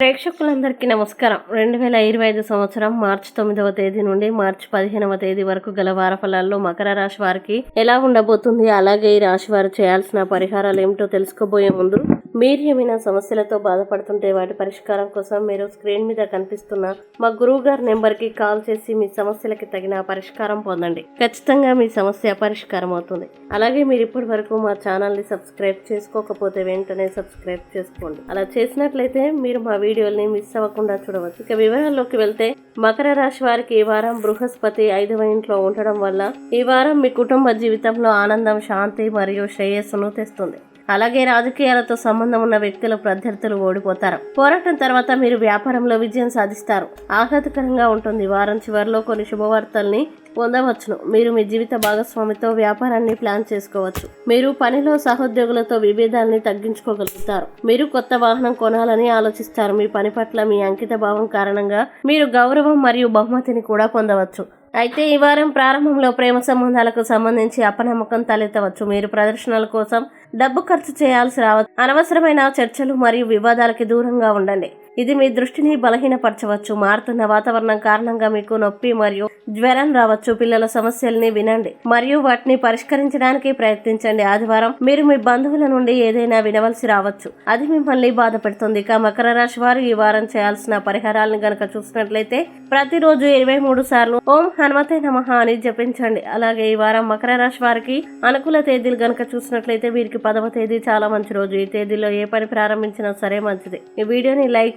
ప్రేక్షకులందరికీ నమస్కారం. రెండు వేల ఇరవై ఐదు సంవత్సరం మార్చి తొమ్మిదవ తేదీ నుండి మార్చి పదిహేనవ తేదీ వరకు గల వార ఫలాల్లో మకర రాశి వారికి ఎలా ఉండబోతుంది అలాగే ఈ రాశి వారు చేయాల్సిన పరిహారాలు ఏమిటో తెలుసుకోబోయే ముందు మీరు ఏమైనా సమస్యలతో బాధపడుతుంటే వాటి పరిష్కారం కోసం మీరు స్క్రీన్ మీద కనిపిస్తున్న మా గురువు గారి నెంబర్కి కాల్ చేసి మీ సమస్యలకి తగిన పరిష్కారం పొందండి. ఖచ్చితంగా మీ సమస్య పరిష్కారం అవుతుంది. అలాగే మీరు ఇప్పటి వరకు మా ఛానల్ని సబ్స్క్రైబ్ చేసుకోకపోతే వెంటనే సబ్స్క్రైబ్ చేసుకోండి. అలా చేసినట్లయితే మీరు మా వీడియోల్ని మిస్ అవ్వకుండా చూడవచ్చు. ఇక వివరాల్లోకి వెళ్తే మకర రాశి వారికి ఈ వారం బృహస్పతి ఐదవ ఇంట్లో ఉండడం వల్ల ఈ వారం మీ కుటుంబ జీవితంలో ఆనందం శాంతి మరియు శ్రేయస్సును తెస్తుంది. అలాగే రాజకీయాలతో సంబంధం ఉన్న వ్యక్తులు ప్రత్యర్థులు ఓడిపోతారు. పోరాటం తర్వాత మీరు వ్యాపారంలో విజయం సాధిస్తారు. ఆహ్లాదకరంగా ఉంటుంది. వారం చివరిలో కొన్ని శుభవార్తల్ని పొందవచ్చును. మీరు మీ జీవిత భాగస్వామితో వ్యాపారాన్ని ప్లాన్ చేసుకోవచ్చు. మీరు పనిలో సహోద్యోగులతో విభేదాల్ని తగ్గించుకోగలుగుతారు. మీరు కొత్త వాహనం కొనాలని ఆలోచిస్తారు. మీ పని పట్ల మీ అంకిత భావం కారణంగా మీరు గౌరవం మరియు బహుమతిని కూడా పొందవచ్చు. అయితే ఈ వారం ప్రారంభంలో ప్రేమ సంబంధాలకు సంబంధించి అపనమ్మకం తలెత్తవచ్చు. మీరు ప్రదర్శనల కోసం డబ్బు ఖర్చు చేయాల్సి రావచ్చు అనవసరమైన చర్చలు మరియు వివాదాలకి దూరంగా ఉండండి. ఇది మీ దృష్టిని బలహీనపరచవచ్చు. మారుతున్న వాతావరణం కారణంగా మీకు నొప్పి మరియు జ్వరం రావచ్చు. పిల్లల సమస్యల్ని వినండి మరియు వాటిని పరిష్కరించడానికి ప్రయత్నించండి. ఆదివారం మీరు మీ బంధువుల నుండి ఏదైనా వినవలసి రావచ్చు. అది మిమ్మల్ని బాధ పెడుతుంది. ఇక మకర రాశి వారు ఈ వారం చేయాల్సిన పరిహారాలను గనక చూసినట్లయితే ప్రతిరోజు ఇరవై మూడు సార్లు ఓం హనుమతే నమ అని జపించండి. అలాగే ఈ వారం మకర రాశి వారికి అనుకూల తేదీలు గనక చూసినట్లయితే వీరికి పదవ తేదీ చాలా మంచి రోజు. ఈ తేదీలో ఏ పని ప్రారంభించినా సరే మంచిది. ఈ వీడియోని లైక్